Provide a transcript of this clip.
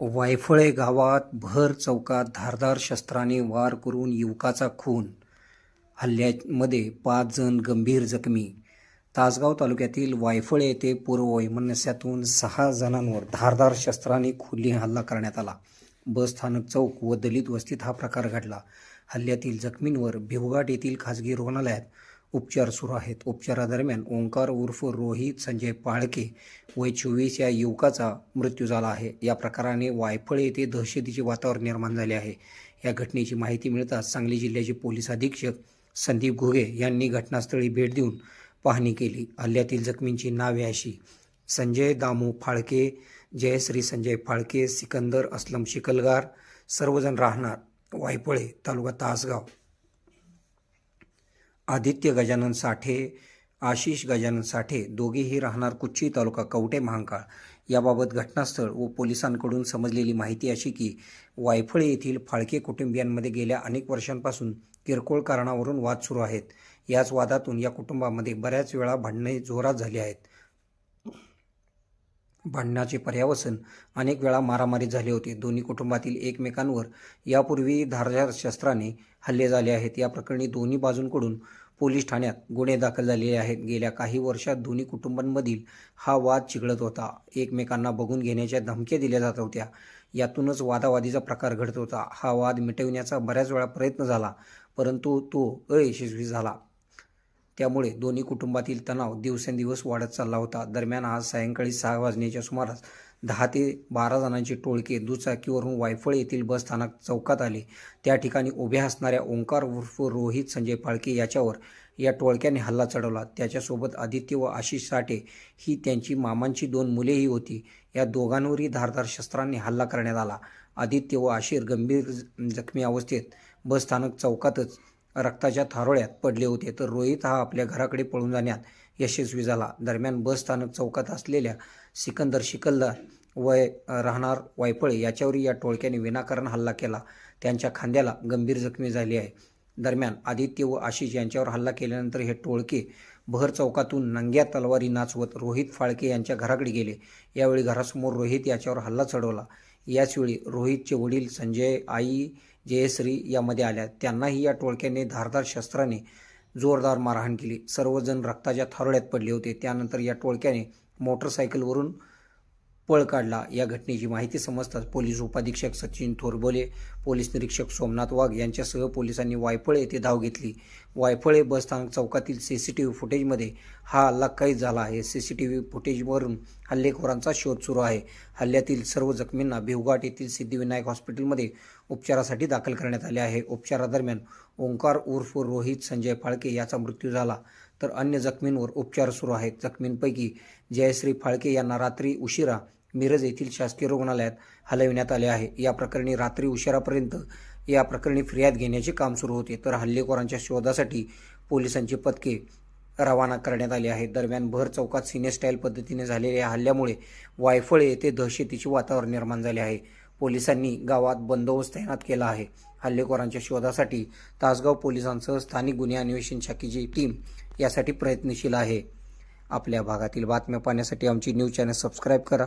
वायफळे गावात भर चौकात धारदार शस्त्राने वार करून युवकाचा खून हल्ल्यामध्ये पाच जण गंभीर जखमी. तासगाव तालुक्यातील वायफळे येथे पूर्व वैमनस्यातून सहा जणांवर धारदार शस्त्राने खुली हल्ला करण्यात आला. बस स्थानक चौक व दलित वस्तीत हा प्रकार घडला. हल्ल्यातील जखमींवर भिवघाट येथील खासगी रुग्णालयात उपचार सुरू आहेत. उपचारादरम्यान ओंकार उर्फ रोहित संजय पाळके वय चोवीस या युवकाचा मृत्यू झाला आहे. या प्रकाराने वायफळ येथे दहशतीचे वातावरण निर्माण झाले आहे. या घटनेची माहिती मिळताच सांगली जिल्ह्याचे पोलीस अधीक्षक संदीप घुगे यांनी घटनास्थळी भेट देऊन पाहणी केली. हल्ल्यातील जखमींची नावे अशी संजय दामू फाळके जयश्री संजय फाळके सिकंदर असलम शिकलगार सर्वजण राहणार वायपळे तालुका तासगाव. आदित्य गजानन साठे आशिष गजानन साठे दोघेही राहणार कुच्ची तालुका कवटे महांकाळ. याबाबत घटनास्थळ व पोलिसांकडून समजलेली माहिती अशी की वायफळे येथील फाळके कुटुंबियांमध्ये गेल्या अनेक वर्षांपासून किरकोळ कारणावरून वाद सुरू आहेत. याच वादातून या कुटुंबामध्ये बऱ्याच वेळा भांडणे जोरात झाली आहेत. भांडणाचे पर्यावसन अनेक वेळा मारामारी झाले होते. दोन्ही कुटुंबातील एकमेकांवर यापूर्वी धारदार शस्त्राने हल्ले झाले आहेत. या प्रकरणी दोन्ही बाजूंकडून पोलीस ठाण्यात गुन्हे दाखल झालेले आहेत. गेल्या काही वर्षात दोन्ही कुटुंबांमधील हा वाद चिघळत होता. एकमेकांना बघून घेण्याच्या धमक्या दिल्या जात होत्या. यातूनच वादावादीचा प्रकार घडत होता. हा वाद मिटविण्याचा बऱ्याच वेळा प्रयत्न झाला परंतु तो अयशस्वी झाला. त्यामुळे दोन्ही कुटुंबातील तणाव दिवसेंदिवस वाढत चालला होता. दरम्यान आज सायंकाळी सहा वाजण्याच्या सुमारास दहा ते बारा जणांचे टोळके दुचाकीवरून वायफळ येथील बस स्थानक चौकात आले. त्या ठिकाणी उभ्या असणाऱ्या ओंकार उर्फ रोहित संजय फाळके याच्यावर या टोळक्याने हल्ला चढवला. त्याच्यासोबत आदित्य व आशिष साठे ही त्यांची मामांची दोन मुलेही होती. या दोघांवरही धारदार शस्त्रांनी हल्ला करण्यात आला. आदित्य व आशिर गंभीर जखमी अवस्थेत बस स्थानक चौकातच रक्ताच्या थारोळ्यात पडले होते तर रोहित हा आपल्या घराकडे पळून जाण्यात यशस्वी झाला. दरम्यान बस स्थानक चौकात असलेल्या सिकंदर शिकलदार वय राहणार वायपळे याच्यावरही या टोळक्याने विनाकारण हल्ला केला. त्यांच्या खांद्याला गंभीर जखमी झाली आहे. दरम्यान आदित्य व आशिष यांच्यावर हल्ला केल्यानंतर हे टोळके भर चौकातून नंग्या तलवारी नाचवत रोहित फाळके यांच्या घराकडे गेले. यावेळी घरासमोर रोहित याच्यावर हल्ला चढवला. याचवेळी रोहितचे वडील संजय आई जयश्री यामध्ये आल्या. त्यांनाही या टोळक्याने धारदार शस्त्राने जोरदार मारहाण केली. सर्वजण रक्ताच्या थारोळ्यात पडले होते. त्यानंतर या टोळक्याने मोटरसायकलवरून पळ काढला. या घटनेची माहिती समजताच पोलीस उपाधीक्षक सचिन थोरबोले पोलीस निरीक्षक सोमनाथ वाघ यांच्यासह पोलिसांनी वायफळे येथे धाव घेतली. वायफळे बस स्थानक चौकातील सी सी टी व्ही फुटेजमध्ये हा हल्ला कैद झाला आहे. सी सी टी व्ही फुटेजवरून हल्लेखोरांचा शोध सुरू आहे. हल्ल्यातील सर्व जखमींना भिवघाट येथील सिद्धिविनायक हॉस्पिटलमध्ये उपचारासाठी दाखल करण्यात आले आहे. उपचारादरम्यान ओंकार उर्फ रोहित संजय फाळके याचा मृत्यू झाला. तर अन्य जखमींवर उपचार सुरू आहेत. जखमींपैकी जयश्री फाळके यांना रात्री उशिरा मिरज येथील शासकीय रुग्णालयात हलविण्यात आले आहे. या प्रकरणी रात्री उशिरापर्यंत या प्रकरणी फिर्याद घेण्याचे काम सुरू होते. तर हल्लेखोरांच्या शोधासाठी पोलिसांची पथके रवाना करण्यात आली आहे दरम्यान भर चौकात सिने स्टाईल पद्धतीने झालेल्या या हल्ल्यामुळे वायफळे येथे दहशतीचे वातावरण निर्माण झाले आहे. पोलिसांनी गावात बंदोबस्त तैनात केला आहे. हल्लेखोरांच्या शोधासाठी तासगाव पोलिसांसह स्थानिक गुन्हे अन्वेषण शाखेची टीम यासाठी प्रयत्नशील आहे. आपल्या भागातील बातम्या पाहण्यासाठी आमची न्यूज चॅनल सबस्क्राईब करा.